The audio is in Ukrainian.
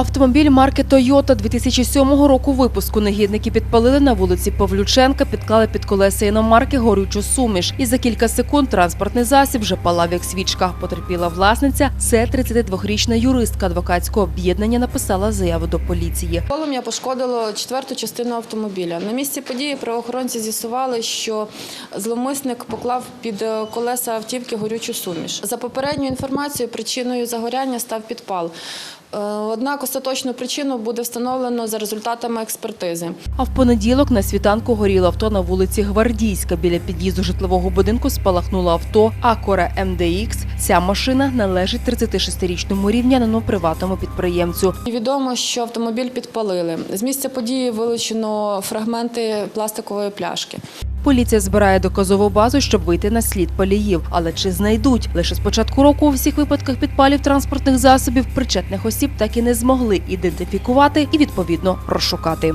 Автомобіль марки Toyota 2007 року випуску негідники підпалили на вулиці Павлюченка, підклали під колеса іномарки горючу суміш. І за кілька секунд транспортний засіб вже палав як свічка. Потерпіла власниця. Це 32-річна юристка адвокатського об'єднання написала заяву до поліції. Полум'я пошкодило четверту частину автомобіля. На місці події правоохоронці з'ясували, що зловмисник поклав під колеса автівки горючу суміш. За попередньою інформацією, причиною загоряння став підпал. Е, Однак остаточну причину буде встановлено за результатами експертизи. А в понеділок на світанку горіло авто на вулиці Гвардійська. Біля під'їзду житлового будинку спалахнуло авто Акора МДХ. Ця машина належить 36-річному рівнянину приватному підприємцю. Відомо, що автомобіль підпалили. З місця події вилучено фрагменти пластикової пляшки. Поліція збирає доказову базу, щоб вийти на слід паліїв. Але чи знайдуть? Лише з початку року у всіх випадках підпалів транспортних засобів причетних осіб так і не змогли ідентифікувати і відповідно розшукати.